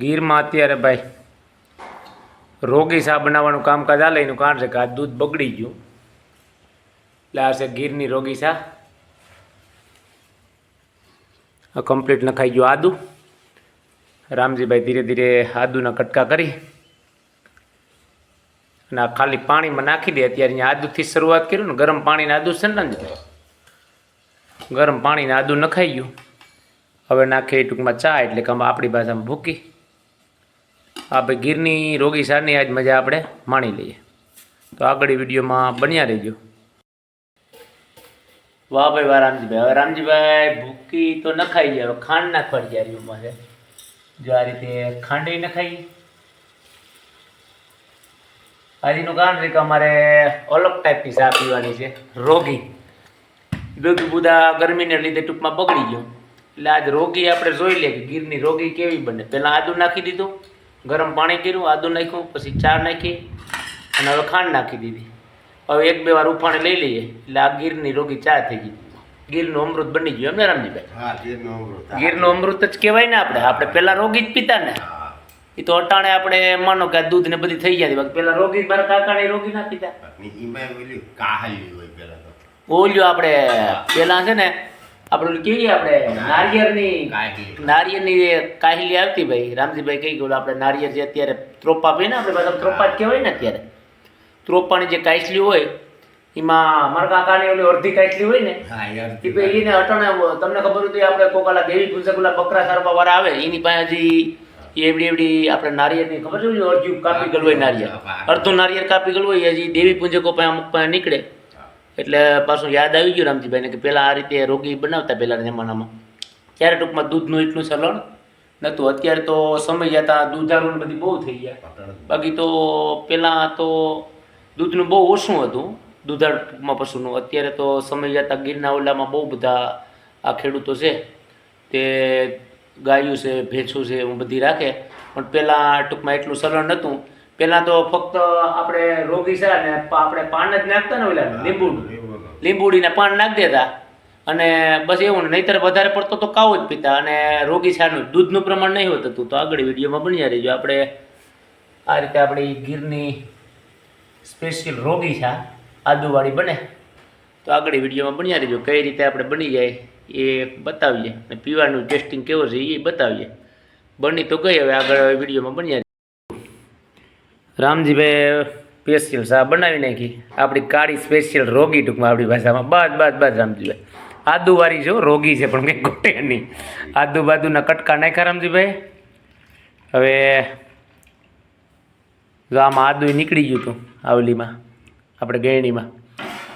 ગીરમાં અત્યારે ભાઈ રોગી શા બનાવવાનું કામકાજ હાલે એનું કારણ છે કે આ દૂધ બગડી ગયું. એટલે આ છે ગીરની રોગી સા. કમ્પ્લીટ નખાઈ ગયું આદુ. રામજીભાઈ ધીરે ધીરે આદુના કટકા કરી. અને આ ખાલી પાણીમાં નાખી દે. અત્યારે અહીંયા આદુથી શરૂઆત કર્યું ને ગરમ પાણીને આદુ છે ને ગરમ પાણીને આદુ નખાઈ ગયું. હવે નાખીએ ટૂંકમાં ચા એટલે કે આપણી ભાષામાં ભૂકી. આ ભાઈ ગીરની રોગી સારની આજ મજા આપણે માણી લઈએ. તો આગળ વિડીયોમાં બન્યા રહેજો. વાહ ભાઈ, વાહ રામજીભાઈ. હવે રામજીભાઈ, ભૂકી તો નખાઈ જાય ખાંડ નાખવાની જ્યારે એમાં જો આ રીતે ખાંડે નખાઈ. આજનું કારણ છે કે અમારે અલગ ટાઈપની ચા પીવાની છે. રોગી. દૂધ બુદા ગરમીને લીધે ટૂંકમાં બગડી ગયો. એટલે આજ રોગી આપણે જોઈ લઈએ કે ગીરની રોગી કેવી બને. પહેલાં આદુ નાખી દીધું. ગરમ પાણી કર્યું આદું નાખ્યું પછી ચા નાખી અને હવે ખાંડ નાખી દીધી. હવે એક બે વાર ઉફાણે લઈ લઈએ એટલે આ ગીરની રોગી ચા થઈ ગઈ. ગીરનું અમૃત બની ગયું એમને રામજીભાઈ? અમૃત ગીરનું અમૃત જ કહેવાય ને આપણે આપણે પહેલાં રોગી જ પીતા ને. એ તો અટાણે આપણે માનો કે આ દૂધ ને બધી થઈ જાય બાકી પહેલાં રોગી મારા કાકાને રોગી ના પીતા. પેલા ઓલ્યો આપણે પેલા છે ને આપણે કેવી આપણે નારિયેળની નારિયેળની કાહિલી આવતી ભાઈ રામજીભાઈ કઈ ગયું આપણે નારિયેળ જે અત્યારે ત્રોપા ભાઈ ને આપણે બધા ત્રોપા જ કહેવાય ને અત્યારે. ત્રોપાની જે કાચલી હોય એમાં મારા કાકાની ઓલી અડધી કાચલી હોય ને હા એ ભાઈ એને અટાણે તમને ખબર હોય તો આપણે કોકાલા દેવી પૂજક ઓલા બકરા સારવા વાળા આવે એની પાસે હજી એવડી એવડી આપણે નારિયેળની ખબર છે અડધું કાપી ગયેલું હોય નારિયેળ. અડધું નારિયેળ કાપી ગયેલું હોય હજી દેવી પૂજકો પાસે અમુક પાસે નીકળે. એટલે પાછું યાદ આવી ગયું રામજીભાઈને કે પહેલાં આ રીતે રોગી બનાવતા પહેલાંના જમાનામાં. ત્યારે ટૂંકમાં દૂધનું એટલું ચલણ નહોતું. અત્યારે તો સમય જતા દૂધારું બધી બહુ થઈ ગયા. બાકી તો પહેલાં તો દૂધનું બહુ ઓછું હતું દૂધાળ ટૂંકમાં પશુનું. અત્યારે તો સમય જતા ગીરના ઓલામાં બહુ બધા આ ખેડૂતો છે તે ગાયું છે ભેંસું છે એવું બધી રાખે. પણ પહેલાં ટૂંકમાં એટલું સરળ નહોતું. પહેલાં તો ફક્ત આપણે રોગી છે ને આપણે પાન જ નાખતા ને ઓલા લીંબુ લીંબુડીને પાન નાખી દેતા. અને બસ એવું ને નહીતર વધારે પડતો તો કાવો જ પીતા. અને રોગી છાનું દૂધનું પ્રમાણ નહીં હોતું હતું. તો આગળ વિડીયોમાં બની રહીજો. આપણે આ રીતે આપણી ગીરની સ્પેશિયલ રોગી છા. આદુવાળી બને. તો આગળ વિડીયોમાં બન્યા રહીજો. કઈ રીતે આપણે બની જાય એ બતાવીએ. અને પીવાનું ટેસ્ટિંગ કેવો છે એ બતાવીએ. બની તો ગઈ હવે આગળ વિડીયોમાં બન્યા. રામજીભાઈ સ્પેશિયલ ચા બનાવી નાખી. આપણી કાળી સ્પેશિયલ રોગી ટૂંકમાં આપણી ભાષામાં. બાદ બાદ બાદ રામજીભાઈ. આદુવાળી જો રોગી છે, પણ કંઈ ઘટે નહીં. આદુ બાદુના કટકા નાખ્યા રામજીભાઈ. હવે જો આમાં આદુ નીકળી ગયું હતું આવલીમાં, આપણે ગેણીમાં.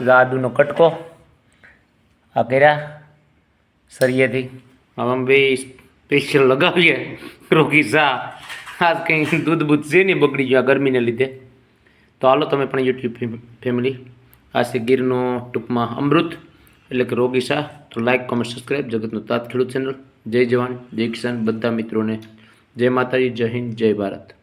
જો આદુનો કટકો આ કર્યા સરિયેથી. આમાં બે સ્પેશિયલ લગાવીએ. રોગી ચા આજ કંઈ દૂધ બૂધ છે નહીં બગડી ગયું આ ગરમીને લીધે. તો હાલો તમે પણ યુટ્યુબ ફેમિલી. આ છે ગીરનો ટૂંકમાં અમૃત, એટલે કે રોગી શાહ. તો લાઇક કોમેન્ટ સબસ્ક્રાઈબ જગતનું તાત ખેડૂત ચેનલ જય જવાન, જય કિસાન, બધા મિત્રોને. જય માતાજી, જય હિન્દ, જય ભારત.